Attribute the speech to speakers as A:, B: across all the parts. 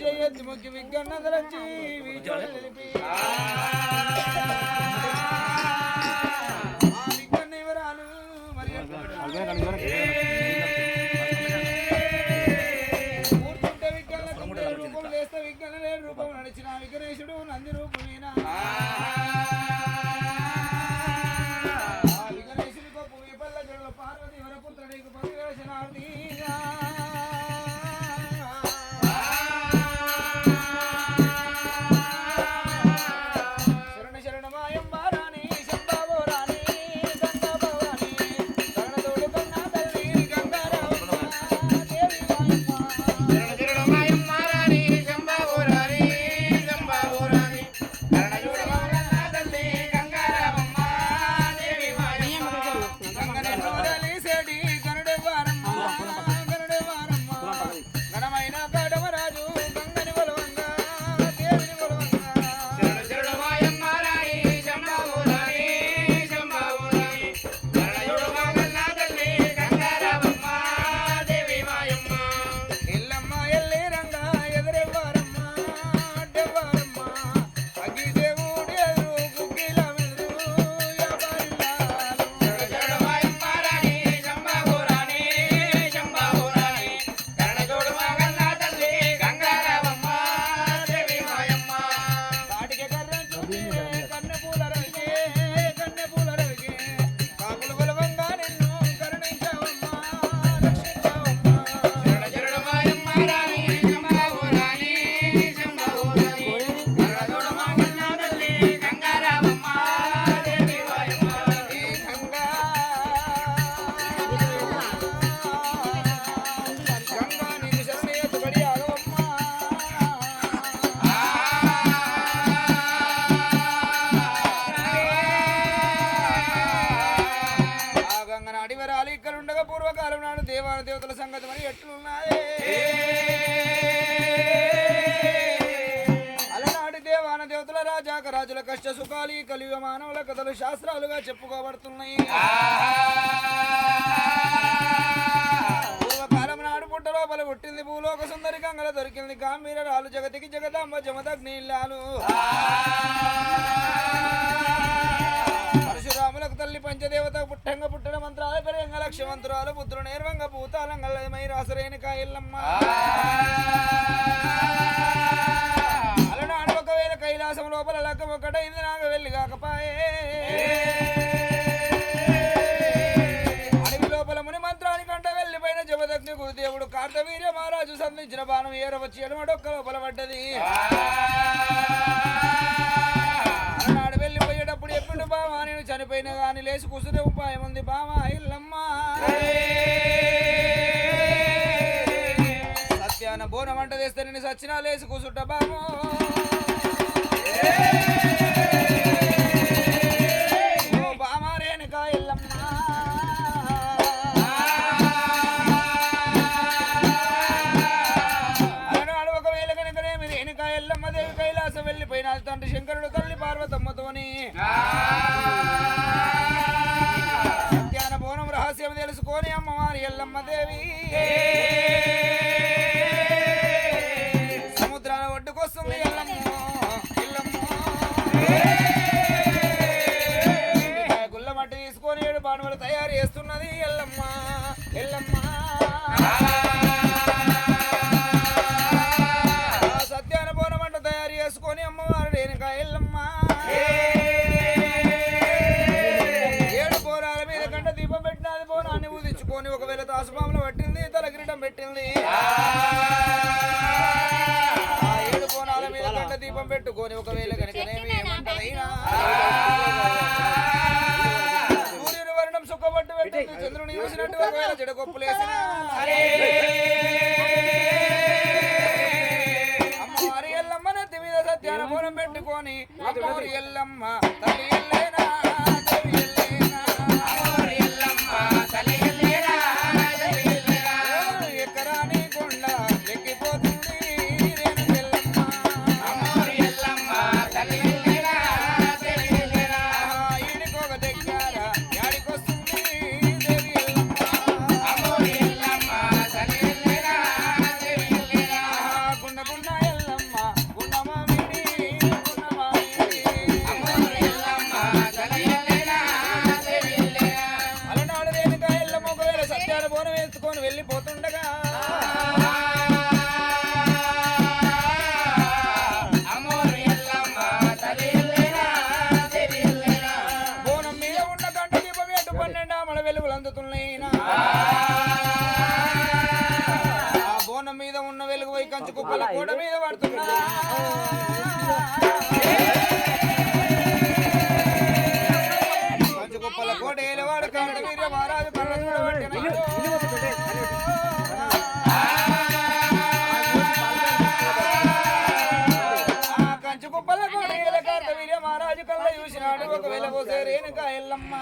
A: చేయద్దు ముగ్గు దేవతల సంగతి మరి ఎట్లున్నాయి? అలనాటి దేవాన దేవతల రాజాక రాజుల కష్ట సుఖాలు కలియుగ మానవుల కథలు శాస్త్రాలుగా చెప్పుకోబడుతున్నాయి. పూర్వకాలం నాడు పుట్ట లోపల పుట్టింది భూలోక సుందరి గంగల దొరికింది గాంభీర రాలు జగతికి జగదాంబ జమదగ్నిల్లాలు తల్లి పంచదేవత పుట్టంగ పుట్టడ మంత్రాల పెరంగ లక్ష మంత్రాలు పుత్రుడు నేర్వంగ భూతాలంగలమై రాసరైన కాయల్లమ్మ. అలనాడు ఒకవేళ కైలాసం లోపల లక్క ఒకటైంది నాగ వెళ్ళి కాకపాయే. అడవి లోపల ముని మంత్రానికంటే వెళ్ళిపోయిన జవదగ్ని గురుదేవుడు కార్తవీర్య మహారాజు సంధించిన బాణం ఏరవచ్చి ఎడమడొక్క లోపల పడ్డది. బావా నేను చనిపోయిన కానీ లేచి కూర్చుంటే ఉపాయం ఉంది బావా? ఇల్లమ్మ. సత్యాన బోనం వంట చేస్తే నేను సచ్చినా లేచి కూసుంట బావో. పెట్టుకొని ఎల్లమ్మ తల్లి ఎల్లేనా? తలదించుకొని వెళ్ళిపోతుండగా. బోనం మీద ఉన్న గంట దీపం ఎటు పన్నెండు అమల వెలుగులు అందుతున్నాయినా. మీద ఉన్న వెలుగు పోయి కుప్పల కూడ మీద పడుతున్నా. వీర కళ్ళ చూసినాడు ఒకవేళ పోసే రేణుక ఎల్లమ్మ.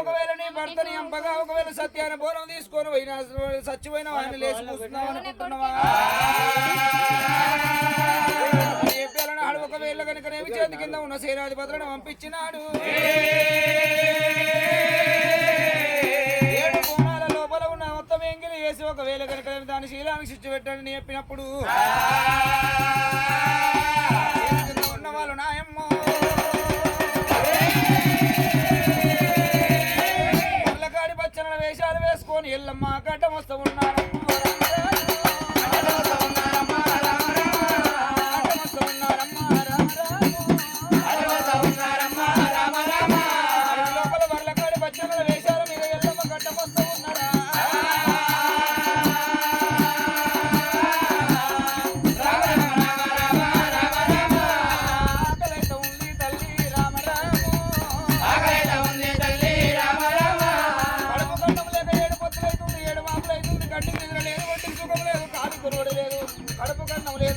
A: ఒకవేళ నీ భర్తని ఎంపగా ఒకవేళ సత్యాన బోనం తీసుకొని పోయినా చచ్చిపోయిన వాడిని లేచి కూస్తున్నావు అనుకుంటున్నావా? చెప్పాలని ఒకవేళ కనుక నేమి చేతి కింద ఉన్న సేనాధిపతులను పంపించినాడు. ఏడు కోణాల లోపల ఉన్న మొత్తం ఎంగిలి వేసి ఒకవేళ కనుక దాని శీలానికి శిక్ష పెట్టాడని చెప్పినప్పుడు. వాళ్ళు నాయమ్మో లేదు, లేదు, కడుపు కన్నం లేదు,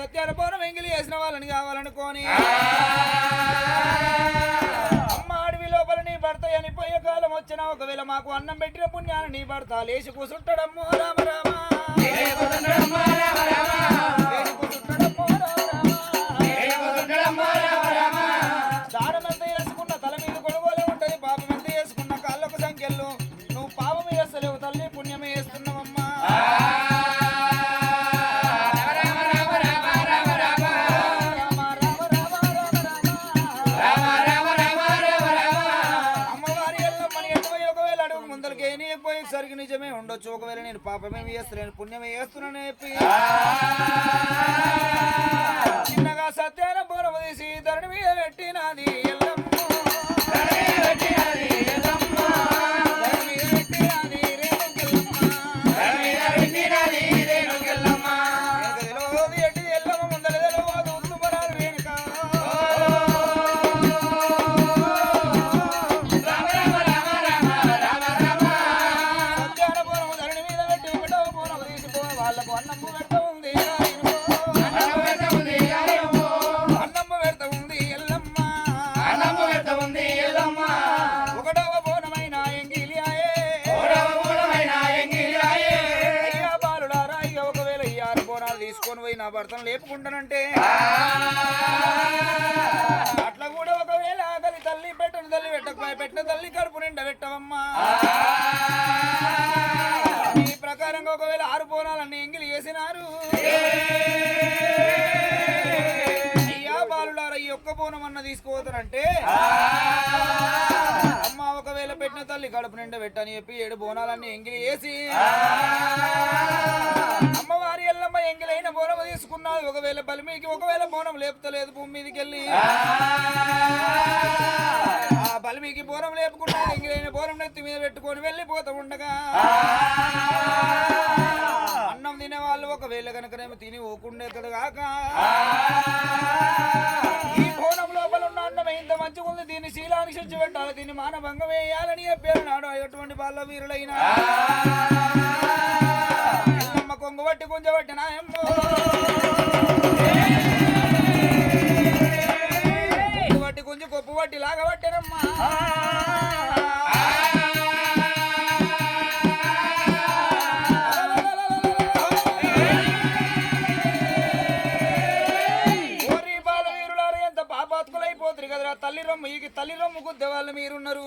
A: ఎటువై ఒకవేళ సత్యాన పోరం ఎంగిలి వేసిన వాళ్ళని కావాలనుకోని. అమ్మ అడవి లోపల నీ భర్త చనిపోయే కాలం వచ్చినా ఒకవేళ మాకు అన్నం పెట్టిన పుణ్యాన్ని నీ భర్త లేచి కూసుంటాడమ్మో రామ రామ. లేచి కూసుంటాడమ్మో రామ ముందలకి నీ పోయేసరికి నిజమే ఉండొచ్చు. ఒకవేళ నేను పాపమేమి చేస్తున్నాను పుణ్యమే చేస్తున్నాను చెప్పి. చిన్నగా సత్యాన పూర్వ తీసి ధరణి మీద పెట్టినది ఎల్లమ్మ. భర్తను లేపుకుంటానంటే. అట్లా కూడా ఒకవేళ ఆకలి తల్లి పెట్టను తల్లి పెట్టకపోయి పెట్టిన తల్లి కడుపు నిండా పెట్టవమ్మా. ఈ ప్రకారంగా ఒకవేళ ఆరు బోనాలన్నీ ఎంగిలి బాలుడారా ఈ ఒక్క బోనం అన్న తీసుకోవతానంటే తల్లి కడుపు నిండా పెట్టని చెప్పి ఏడు బోనాలన్నీ ఎంగిలి వేసి అమ్మవారి ఎల్లమ్మ ఎంగిలైన బోనం తీసుకున్నది ఒకవేళ బలిమీకి ఒకవేళ బోనం లేపుతలేదు భూమి మీదకి వెళ్ళి ఆ బలిమికి బోరం లేపుకుంటా ఎంగిలైన బోరం నెత్తి మీద పెట్టుకొని వెళ్ళిపోతూ ఉండగా. అన్నం తినే వాళ్ళు ఒకవేళ కనుకనేమో తిని ఊకుండే కదా కాక ఈ బోనం లోపల ఉన్న అన్నం ఇంత మంచిగా ఉంది దీన్ని శీలానికి శుద్ధి పెట్టాలి దీన్ని మానభంగం వేయాలని చెప్పారు నాడు. అటువంటి వాళ్ళ వీరులైన ఎల్లమ్మ కొంగు పట్టి కొంచెబట్టి నాయమ్మో. కొంగు పట్టి కొంచెం కొప్పు పట్టి లాగబట్టనమ్మా తల్లి రొమ్ము గుద్దే వాళ్ళు మీరున్నారు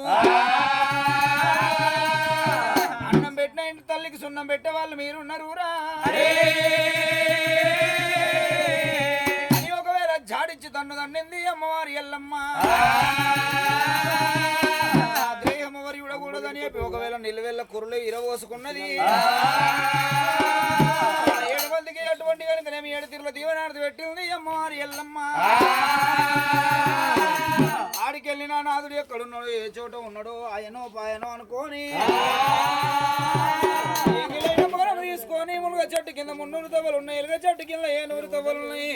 A: అన్నం పెట్టిన ఇంటి తల్లికి సున్నం పెట్టే వాళ్ళు మీరున్నారు రా. ఒకవేళ జాడిచ్చి తన్ను దండింది అమ్మవారి ఎల్లమ్మ. దేహం ఎవరి విడకూడదని చెప్పి ఒకవేళ నిలువెల్ల కురులు ఇరవోసుకున్నది. ఏడు మందికి ఎటువంటి కనుకనేమి ఏడు తీరుల దీవనార్థి పెట్టింది అమ్మవారి ఎల్లమ్మ. ఆడికెళ్ళిన నాదుడు ఎక్కడున్నాడు ఏ చోట ఉన్నాడో ఆయనో పాయనో అనుకోని తీసుకొని మునుగ చెట్టు కింద మున్నూరు తవ్వలు ఉన్నాయి. ఎలుగ చెట్టు కింద ఏ నూరు తవ్వలు ఉన్నాయి?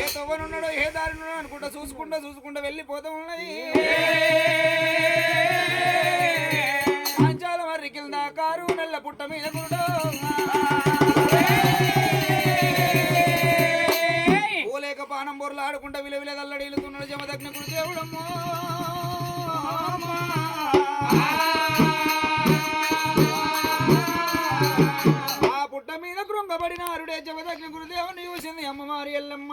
A: ఏ తవ్వనున్నాడో ఏ దారి ఉన్నాడో అనుకుంటా చూసుకుంటా చూసుకుంటా వెళ్ళిపోతూ ఉన్నది. పాంచాల మర్రి కింద కారు నెల్ల పుట్ట మీద కూడా. ఆ పుట్ట మీద కృంగబడిన అరుడే జమదగ్ని గురుదేవుని చూసింది అమ్మమారి ఎల్లమ్మ.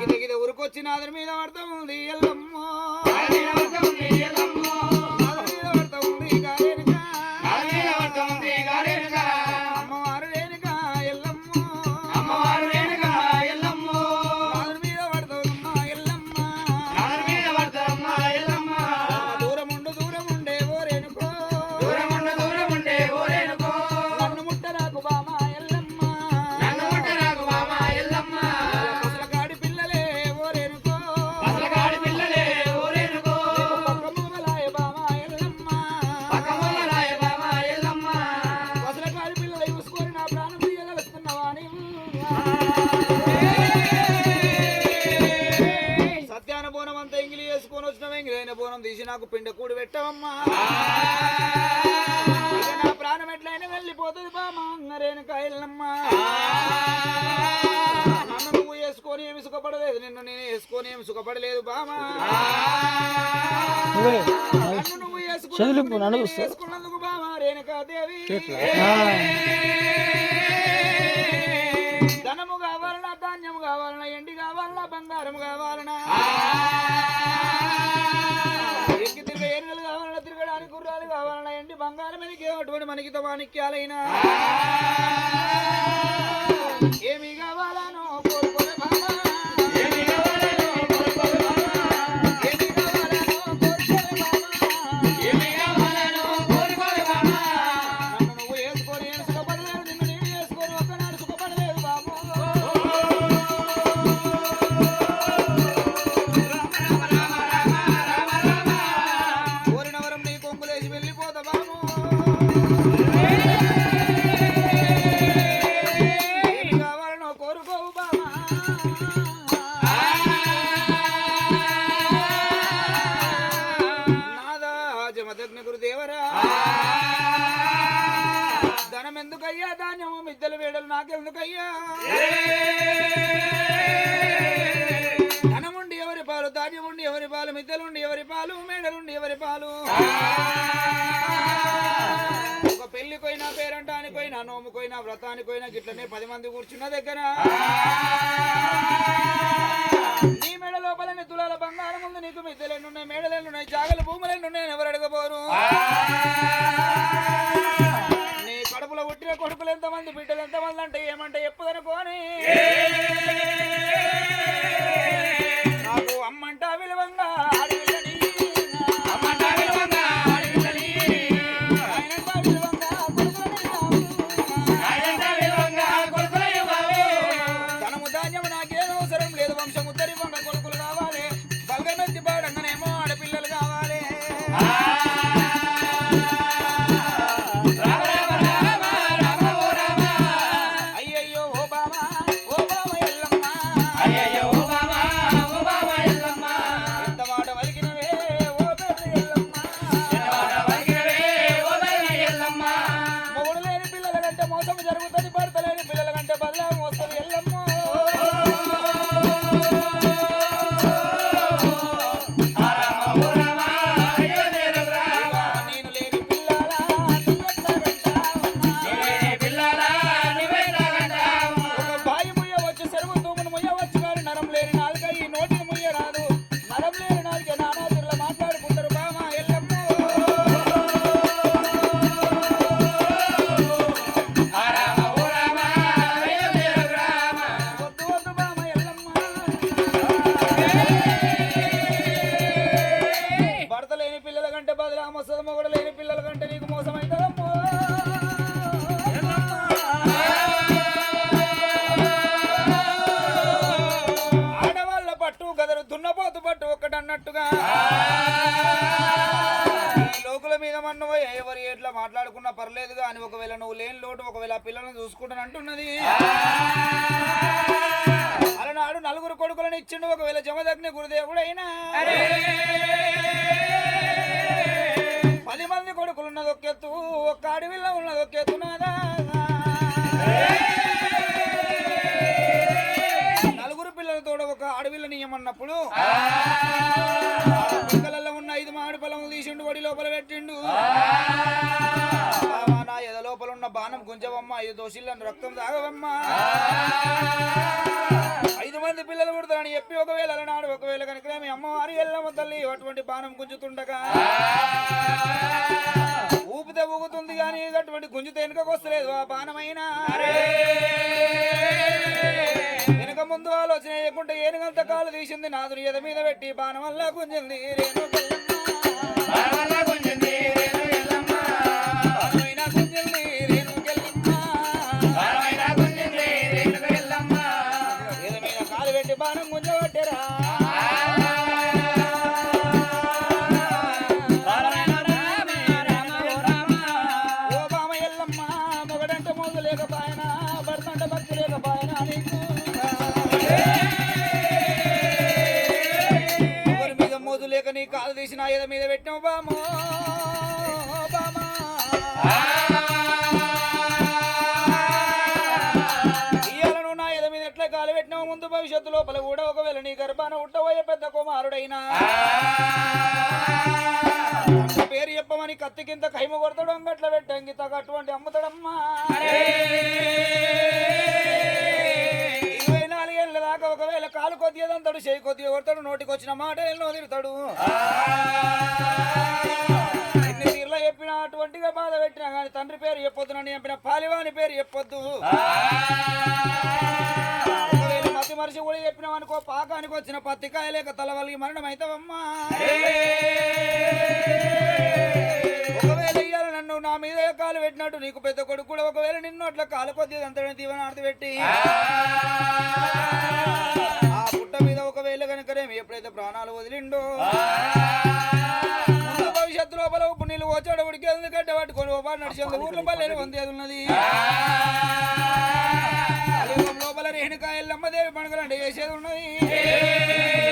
A: గిద గిద ఉరుకొచ్చిన అతని మీద పడతా ఉంది ఎల్లమ్మ. బామా నన్ను నువ్వు వేసుకొని ఏమి సుఖపడలేదు నిన్ను నేను వేసుకొని ఏమి సుఖపడలేదు బామా. నన్ను నువ్వు వేసుకున్నందుకు వేసుకున్నందుకు బామా ధనము కావాలన్నా ధాన్యం కావాలన్నా ఎండి కావాలన్నా బంగారం కావాలన్నా కావాలన్నా ఎండి బంగారం ఎనికి అటువంటి మనకి మాణిక్యాలైనా ఏమి కావాలనో నాదా జమదగ్న గురుదేవరా. ధనం ఎందుకయ్యా ధాన్యము మిద్దెల వేడలు నాకెందుకయ్యా? ధనముండి ఎవరి పాలు ధాన్యముండి ఎవరి పాలు మిద్దెలుండి ఎవరి పాలు మేడలుండి ఎవరి పాలు. ఒక పెళ్ళికైనా పేరంటానికైనా నోముకైనా వ్రతానికైనా గిట్లనే పది మంది కూర్చున్న దగ్గర. నీ మెడ లోపల నీ తులాల బంగారం ఉంది నీకు మిద్దెలెన్నున్నాయి మేడలెన్నున్నాయి జాగలు భూములెన్నున్నాయి ఎవరు అడగబోరు? నీ కడుపులో పుట్టిన కొడుకులు ఎంతమంది బిడ్డలు ఎంతమంది అంటే ఏమంటే ఎప్పుదనుకోని. పోనీ కొడుకులు ఒక ఒక్క అడవిలో ఉన్నది ఒక నాదా? నలుగురు పిల్లలతో ఒక అడవిలో నియమన్నప్పుడు పిల్లలలో ఉన్న ఐదు మామిడి పొలములు తీసిండు వడి లోపల పెట్టిండు. నా ఎద లోపల ఉన్న బాణం గుంజవమ్మ ఐదు దోషులను రక్తం తాగవమ్మా. ఐదు మంది పిల్లలు పుడతారని చెప్పి ఒకవేళ అలనాడు ఒకవేళ కనుక మీ అమ్మవారి ఎల్లమ్మ తల్లి అటువంటి బాణం గుంజుతుండగా ఊపితే ఊగుతుంది కానీ అటువంటి గుంజుతే వెనుకకు వస్తలేదు. ఆ బాణమైనా? వెనుక ముందు ఆలోచన చేయకుండా ఏనుగంత కాలు తీసింది నాదుని ఎద మీద పెట్టి బాణం వల్ల గుంజింది. గుంజింది. లేక నీ కాలు తీసి నా మీద పెట్టావు బామో బామా ఇయ్యాలను నా ఎద మీద ఎట్లా కాలు పెట్టినావు? ముందు భవిష్యత్తు లోపల కూడా ఒకవేళ నీ గర్భాన ఉట్టబోయే పెద్ద కుమారుడైనా. పేరు చెప్పమని కత్తి కింద కైమ కొడతాడు అంగట్ల పెట్టంగి తగ అటువంటి అమ్ముతాడమ్మా. నాలుగేళ్ళ దాకా ఒకవేళ కాలు కొద్దిగా దంతాడు చేయి కొద్దిగా కొడతాడు నోటికి వచ్చిన మాట ఎన్నో తిరుగుతాడు. ఎన్ని తీర్లా చెప్పినా అటువంటిగా బాధ పెట్టినా కానీ తండ్రి పేరు చెప్పొద్దు నన్ను చెప్పిన పాలివాని పేరు చెప్పొద్దు. మతి మనిషి కూడా చెప్పినాం అనుకో పాకానికి వచ్చిన పత్తికాయ లేక తలవలిగి మరణం అవుతావమ్మా ఒకవేళ నన్ను నా మీద కాలు పెట్టినట్టు నీకు పెద్ద కొడుకు కూడా ఒకవేళ నిన్ను అట్లా కాలు కొద్దిగా అంత దీవనార్థి పెట్టి ఆ పుట్ట మీద ఒకవేళ కనుకనేమి ఎప్పుడైతే ప్రాణాలు వదిలిండో భవిష్యత్తు లోపల ఉప్పు నీళ్ళు వచ్చాడు ఉడికి ఎందుకంటే పట్టుకొని ఓ పాటు నడిచేందుకు ఊర్లో పల్లెలు వందేది ఉన్నది లోపల రేణుకాయలు అమ్మదేవి పండుగలు అంటే చేసేది ఉన్నది